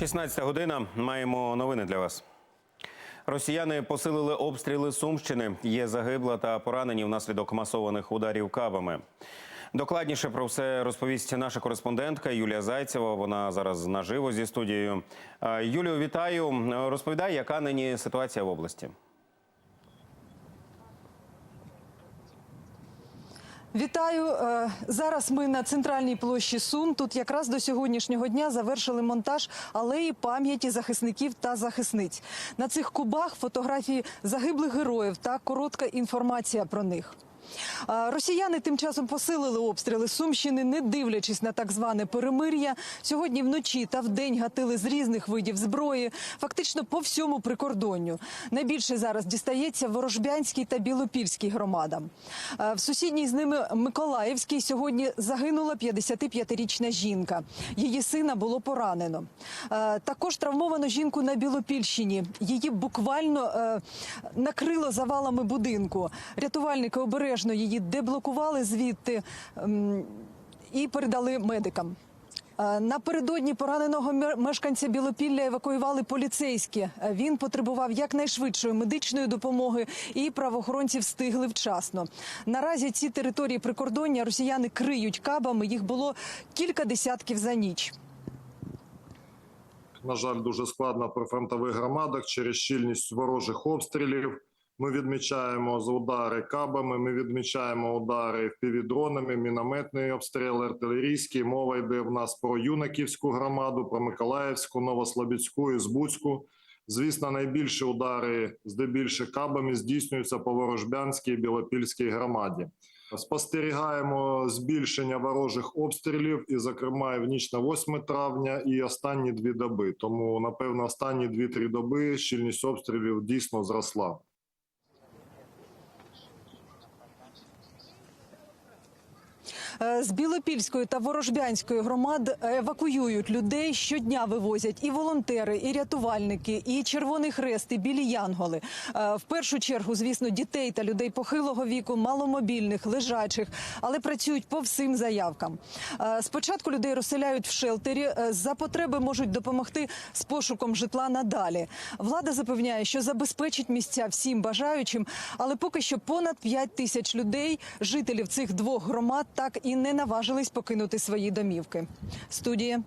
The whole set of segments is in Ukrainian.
16 година. Маємо новини для вас. Росіяни посилили обстріли Сумщини. Є загибла та поранені внаслідок масованих ударів кабами. Докладніше про все розповість наша кореспондентка Юлія Зайцева. Вона зараз наживо зі студією. Юлію, вітаю. Розповідай, яка нині ситуація в області. Вітаю Е, зараз. Ми на центральній площі Сум. Тут якраз до сьогоднішнього дня завершили монтаж алеї пам'яті захисників та захисниць. На цих кубах фотографії загиблих героїв та коротка інформація про них. Росіяни тим часом посилили обстріли Сумщини, не дивлячись на так зване перемир'я. Сьогодні вночі та вдень гатили з різних видів зброї, фактично по всьому прикордонню. Найбільше зараз дістається Ворожбянській та Білопільській громадам. В сусідній з ними Миколаївській сьогодні загинула 55-річна жінка. Її сина було поранено. Також травмовано жінку на Білопільщині. Її буквально е, накрило завалами будинку. Рятувальники обережно її деблокували звідти ем, і передали медикам. Е, Напередодні пораненого мешканця Білопілля евакуювали поліцейські. Е, Він потребував якнайшвидшої медичної допомоги, і правоохоронці встигли вчасно. Наразі ці території прикордоння росіяни криють кабами. Їх було кілька десятків за ніч. на жаль, дуже складно при фронтових громадах через щільність ворожих обстрілів. Ми відмічаємо за удари кабами. Ми відмічаємо удари півдронами, мінометний обстріл, артилерійський. Мова йде в нас про Юнаківську громаду, про Миколаївську, Новослобідську Збуцьку. Звісно, найбільші удари здебільшого кабами здійснюються по Ворожбянській і Білопільській громаді. Спостерігаємо збільшення ворожих обстрілів, і, зокрема, і в ніч на 8 травня і останні дві доби. Тому, напевно, останні 2-3 доби щільність обстрілів дійсно зросла. З Білопільської та Ворожбянської громад евакуюють людей. Щодня вивозять і волонтери, і рятувальники, і Червоний Хрест, і білі янголи. Е, В першу чергу, звісно, дітей та людей похилого віку, маломобільних, лежачих, але працюють по всім заявкам. Е, Спочатку людей розселяють в шелтері. е, За потреби можуть допомогти з пошуком житла надалі. Влада запевняє, що забезпечить місця всім бажаючим, але поки що понад 5 тисяч людей, жителів цих двох громад, так і не наважились покинути свої домівки. Студія.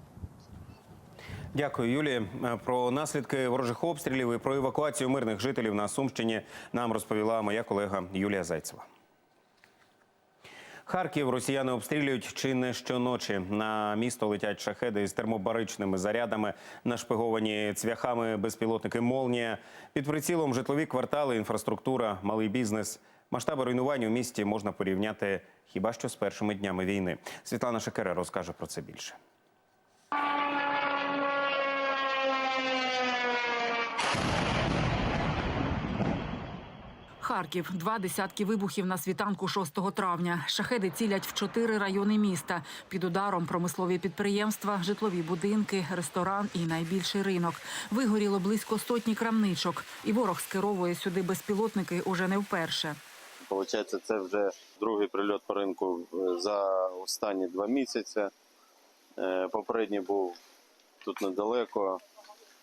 Дякую, Юлії. Е, Про наслідки ворожих обстрілів і про евакуацію мирних жителів на Сумщині нам розповіла моя колега Юлія Зайцева. Харків росіяни обстрілюють чи не щоночі. На місто летять шахеди із термобаричними зарядами, нашпиговані цвяхами безпілотники Молнія. Під прицілом житлові квартали, інфраструктура, малий бізнес. Масштаби руйнувань у місті можна порівняти хіба що з першими днями війни. Світлана Шекера розкаже про це більше. Харків два десятки вибухів на світанку 6 травня. Шахеди цілять в чотири райони міста. Під ударом промислові підприємства, житлові будинки, ресторан і найбільший ринок. Вигоріло близько сотні крамничок, і ворог скеровує сюди безпілотники уже не вперше. Получається, це вже другий прильот по ринку е, за останні два місяці. Е, Попередній був тут недалеко.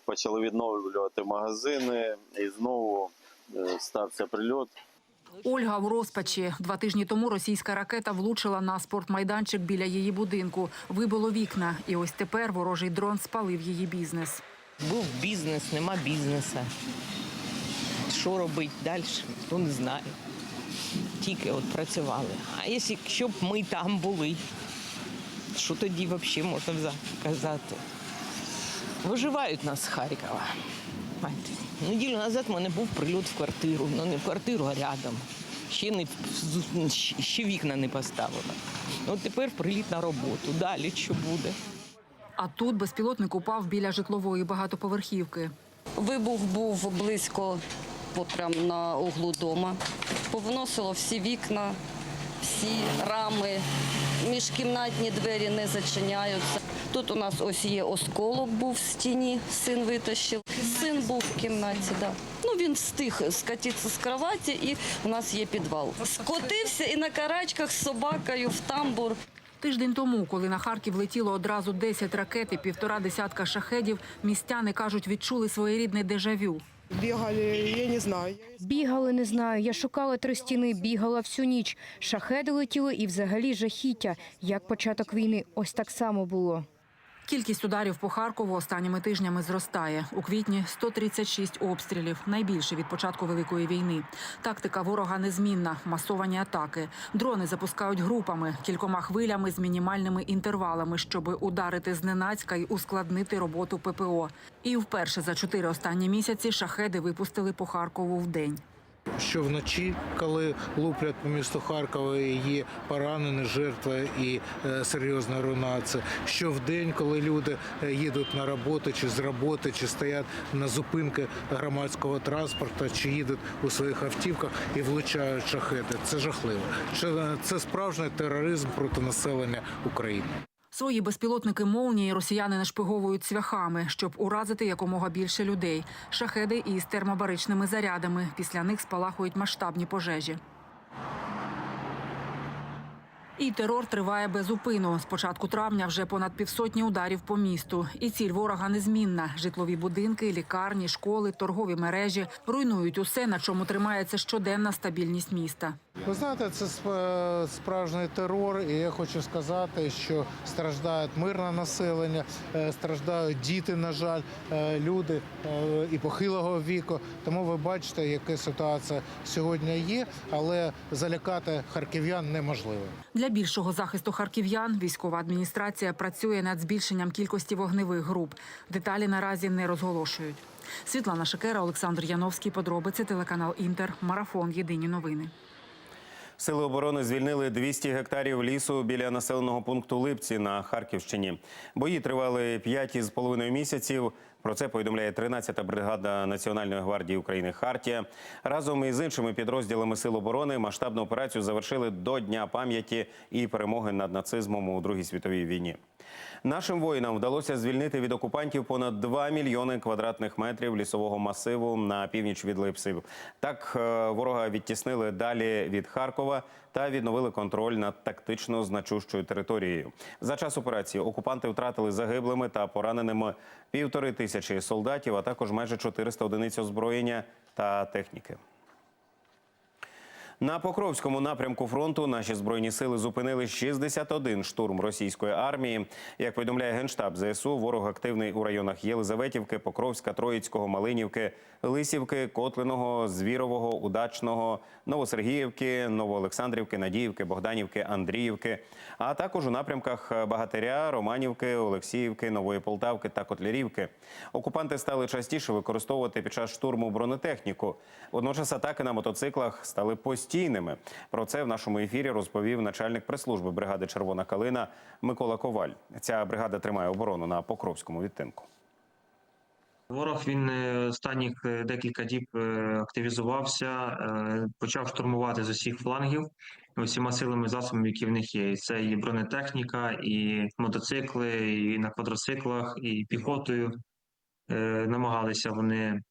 Почали відновлювати магазини, і знову е, стався прильот. Ольга в розпачі. Два тижні тому російська ракета влучила на спортмайданчик біля її будинку. Вибило вікна, і ось тепер ворожий дрон спалив її бізнес. Був бізнес, нема бізнесу. Що робити далі, то не знаю. Тільки от працювали. А якщо б ми там були, що тоді взагалі можна казати? Виживають нас з Харкова. Неділю назад в мене був прильот в квартиру. Ну не в квартиру, а рядом. Ще, не, ще вікна не поставила. От тепер приліт на роботу. Далі що буде? А тут безпілотник упав біля житлової багатоповерхівки. Вибух був близько, прямо на углу дома. Повносило всі вікна, всі рами, міжкімнатні двері не зачиняються. Тут у нас ось є осколок був в стіні, син витащив. Син був в кімнаті, да. Ну він встиг скатитися з кроваті і у нас є підвал. Скотився і на карачках з собакою в тамбур. Тиждень тому, коли на Харків летіло одразу 10 ракет і півтора десятка шахедів, містяни кажуть, відчули своєрідне дежавю. Бегали, я не знаю. Бігали, не знаю. Я шукала три стіни, бігала всю ніч. Шахеди летіли і взагалі жахіття. Як початок війни, ось так само було. Кількість ударів по Харкову останніми тижнями зростає. У квітні 136 обстрілів, найбільше від початку великої війни. Тактика ворога незмінна, масовані атаки. Дрони запускають групами, кількома хвилями з мінімальними інтервалами, щоб ударити зненацька і ускладнити роботу ППО. І вперше за чотири останні місяці шахеди випустили по Харкову в день. Що вночі, коли луплять по місту Харкова, є поранені жертви і е, серйозна руйнація. Що вдень, коли люди е, їдуть на роботу, чи з роботи, чи стоять на зупинки громадського транспорту, чи їдуть у своїх автівках і влучають шахети. Це жахливо. Це, це справжній тероризм проти населення України. Свої безпілотники молнії росіяни нашпиговують цвяхами, щоб уразити якомога більше людей. Шахеди із термобаричними зарядами. Після них спалахують масштабні пожежі. І терор триває без упину. З початку травня вже понад півсотні ударів по місту. І ціль ворога незмінна: житлові будинки, лікарні, школи, торгові мережі руйнують усе, на чому тримається щоденна стабільність міста. Ви знаєте, це справжній терор, і я хочу сказати, що страждає мирне населення, е, страждають діти, на жаль, е, люди е, і похилого віку. Тому ви бачите, яка ситуація сьогодні є, але залякати харків'ян неможливо. Для більшого захисту харків'ян військова адміністрація працює над збільшенням кількості вогневих груп. Деталі наразі не розголошують. Світлана Шекера, Олександр Яновський. Подробиці телеканал Інтер. Марафон. Єдині новини. Сили оборони звільнили 200 гектарів лісу біля населеного пункту Липці на Харківщині. Бої тривали 5 із половиною місяців. Про це повідомляє 13-та бригада Національної гвардії України Хартія. Разом із іншими підрозділами Сил оборони масштабну операцію завершили до Дня пам'яті і перемоги над нацизмом у Другій світовій війні. Нашим воїнам вдалося звільнити від окупантів понад 2 мільйони квадратних метрів лісового масиву на північ від Липсів. Так е, ворога відтіснили далі від Харкова та відновили контроль над тактично значущою територією. За час операції окупанти втратили загиблими та пораненими півтори тисячі солдатів, а також майже 400 одиниць озброєння та техніки. На Покровському напрямку фронту наші збройні сили зупинили 61 штурм російської армії. Як повідомляє генштаб ЗСУ, ворог активний у районах Єлизаветівки, Покровська, Троїцького, Малинівки, Лисівки, Котлиного, Звірового, Удачного, Новосергіївки, Новоолександрівки, Надіївки, Богданівки, Андріївки, а також у напрямках Багатиря, Романівки, Олексіївки, Нової Полтавки та Котлярівки. Окупанти стали частіше використовувати під час штурму бронетехніку. Водночас атаки на мотоциклах стали постійними. Про це в нашому ефірі розповів начальник прес-служби бригади Червона калина Микола Коваль. Ця бригада тримає оборону на Покровському відтинку. Ворог він е, останніх е, декілька діб е, активізувався, почав штурмувати з усіх флангів усіма силами засобами, які в них є. Це і бронетехніка, і мотоцикли, і на квадроциклах, і піхотою. Намагалися вони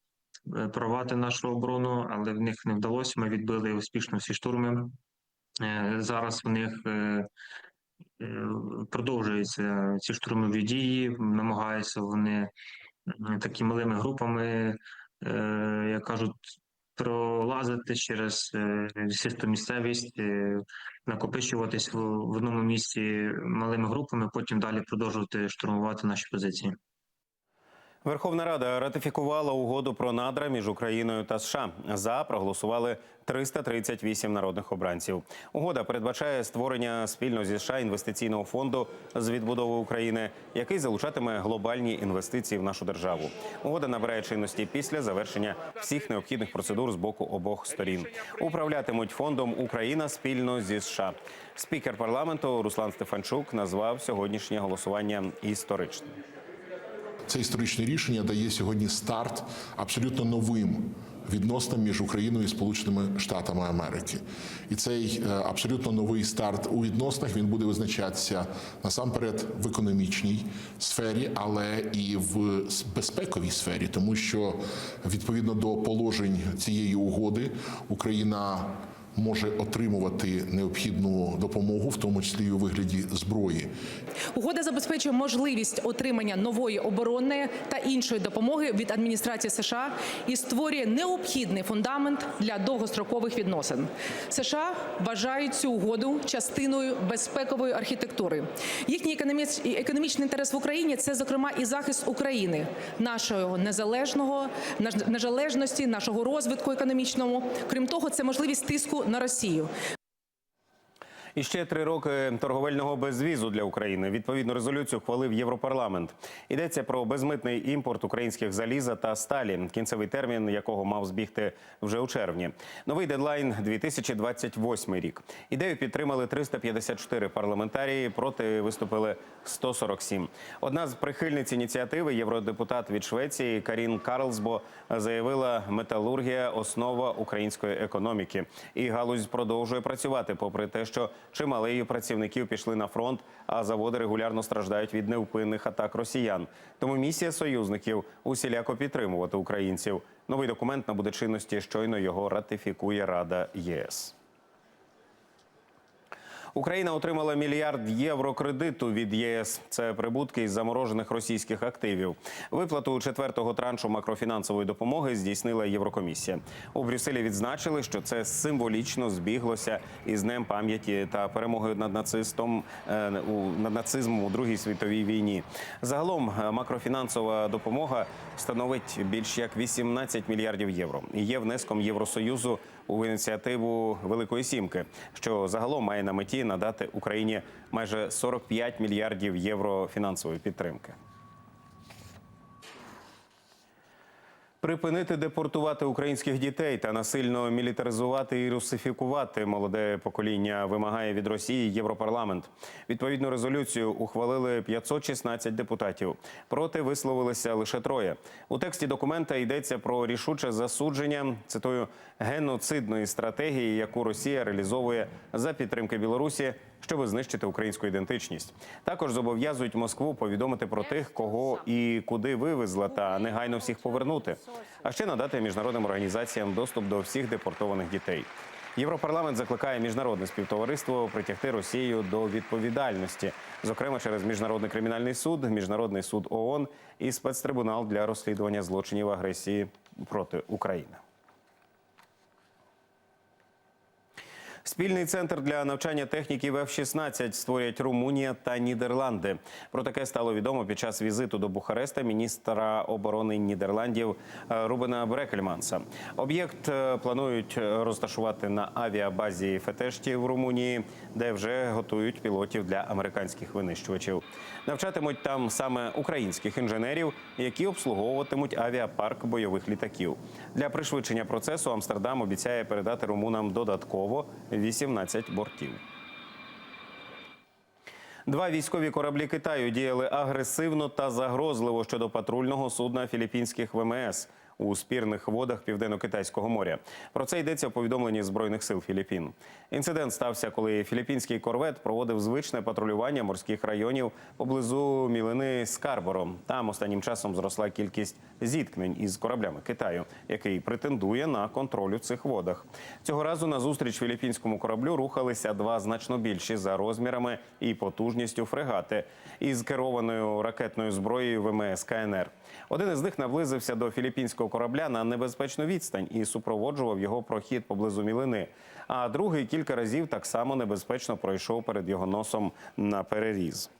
прорвати нашу оборону, але в них не вдалося. Ми відбили успішно всі штурми. Е, Зараз в них е, е, продовжуються ці штурмові дії, намагаються вони такими малими групами, е, як кажуть, пролазити через е, лісисту місцевість, е, накопичуватись в одному місці малими групами, потім далі продовжувати штурмувати наші позиції. Верховна Рада ратифікувала угоду про надра між Україною та США. За проголосували 338 народних обранців. Угода передбачає створення спільно зі США інвестиційного фонду з відбудови України, який залучатиме глобальні інвестиції в нашу державу. Угода набирає чинності після завершення всіх необхідних процедур з боку обох сторін. Управлятимуть фондом Україна спільно зі США. Спікер парламенту Руслан Стефанчук назвав сьогоднішнє голосування історичним. Це історичне рішення дає сьогодні старт абсолютно новим відносинам між Україною і Сполученими Штатами Америки. І цей е, абсолютно новий старт у відносинах він буде визначатися насамперед в економічній сфері, але і в безпековій сфері, тому що відповідно до положень цієї угоди Україна може отримувати необхідну допомогу, в тому числі у вигляді зброї. Угода забезпечує можливість отримання нової оборонної та іншої допомоги від адміністрації США і створює необхідний фундамент для довгострокових відносин. США вважають цю угоду частиною безпекової архітектури. Їхній економіч- економічний інтерес в Україні це зокрема і захист України, нашого незалежного незалежності, нашого розвитку економічному. Крім того, це можливість тиску на Росію. І ще три роки торговельного безвізу для України. Відповідну резолюцію хвалив Європарламент. Йдеться про безмитний імпорт українських заліза та сталі, кінцевий термін якого мав збігти вже у червні. Новий дедлайн 2028 рік. Ідею підтримали 354 парламентарії. Проти виступили 147. Одна з прихильниць ініціативи, євродепутат від Швеції Карін Карлсбо, заявила, металургія основа української економіки, і галузь продовжує працювати, попри те, що чимало її працівників пішли на фронт, а заводи регулярно страждають від невпинних атак росіян. Тому місія союзників усіляко підтримувати українців. Новий документ набуде чинності. Щойно його ратифікує Рада ЄС. Україна отримала мільярд євро кредиту від ЄС. Це прибутки із заморожених російських активів. Виплату четвертого траншу макрофінансової допомоги здійснила Єврокомісія. У Брюсселі відзначили, що це символічно збіглося із днем пам'яті та перемоги над нацистом е, над нацизмом у Другій світовій війні. Загалом е, макрофінансова допомога становить більш як 18 мільярдів євро. Є внеском Євросоюзу у ініціативу Великої Сімки, що загалом має на меті надати Україні майже 45 мільярдів євро фінансової підтримки. Припинити депортувати українських дітей та насильно мілітаризувати і русифікувати молоде покоління вимагає від Росії Європарламент. Відповідну резолюцію ухвалили 516 депутатів. Проти висловилися лише троє. У тексті документа йдеться про рішуче засудження цитую геноцидної стратегії, яку Росія реалізовує за підтримки Білорусі щоб знищити українську ідентичність. Також зобов'язують Москву повідомити про тих, кого і куди вивезла, та негайно всіх повернути. А ще надати міжнародним організаціям доступ до всіх депортованих дітей. Європарламент закликає міжнародне співтовариство притягти Росію до відповідальності, зокрема через міжнародний кримінальний суд, міжнародний суд ООН і спецтрибунал для розслідування злочинів агресії проти України. Спільний центр для навчання техніків F-16 створять Румунія та Нідерланди. Про таке стало відомо під час візиту до Бухареста міністра оборони Нідерландів е, Рубена Брекельманса. Об'єкт е, планують розташувати на авіабазі Фетешті в Румунії, де вже готують пілотів для американських винищувачів. Навчатимуть там саме українських інженерів, які обслуговуватимуть авіапарк бойових літаків. Для пришвидшення процесу Амстердам обіцяє передати румунам додатково 18 бортів. Два військові кораблі Китаю діяли агресивно та загрозливо щодо патрульного судна філіппінських ВМС у спірних водах південно-китайського моря. Про це йдеться у повідомленні збройних сил Філіппін. Інцидент стався, коли філіппінський корвет проводив звичне патрулювання морських районів поблизу мілини Скарборо. Там останнім часом зросла кількість зіткнень із кораблями Китаю, який претендує на контроль у цих водах. Цього разу на зустріч філіппінському кораблю рухалися два значно більші за розмірами і потужністю фрегати із керованою ракетною зброєю ВМС КНР. Один із них наблизився до філіппінського корабля на небезпечну відстань і супроводжував його прохід поблизу мілини. А другий кілька разів так само небезпечно пройшов перед його носом на переріз.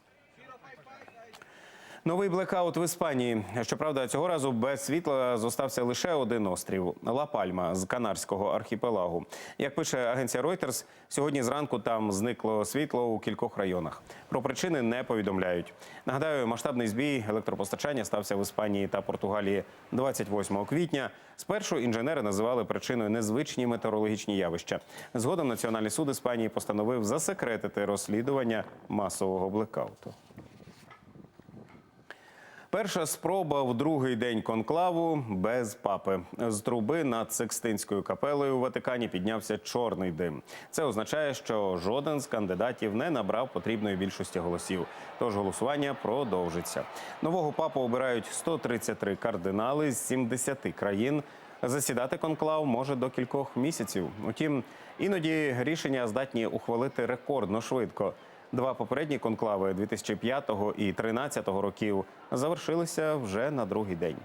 Новий блекаут в Іспанії. Щоправда, цього разу без світла зостався лише один острів Ла Пальма з Канарського архіпелагу. Як пише агенція Reuters, сьогодні зранку там зникло світло у кількох районах. Про причини не повідомляють. Нагадаю, масштабний збій електропостачання стався в Іспанії та Португалії 28 квітня. Спершу інженери називали причиною незвичні метеорологічні явища. Згодом Національний суд Іспанії постановив засекретити розслідування масового блекауту. Перша спроба в другий день конклаву без папи. З труби над Секстинською капелею у Ватикані піднявся чорний дим. Це означає, що жоден з кандидатів не набрав потрібної більшості голосів. Тож голосування продовжиться. Нового папу обирають 133 кардинали з 70 країн. Засідати конклав може до кількох місяців. Утім, іноді рішення здатні ухвалити рекордно швидко. Два попередні конклави 2005 і 2013 років завершилися вже на другий день.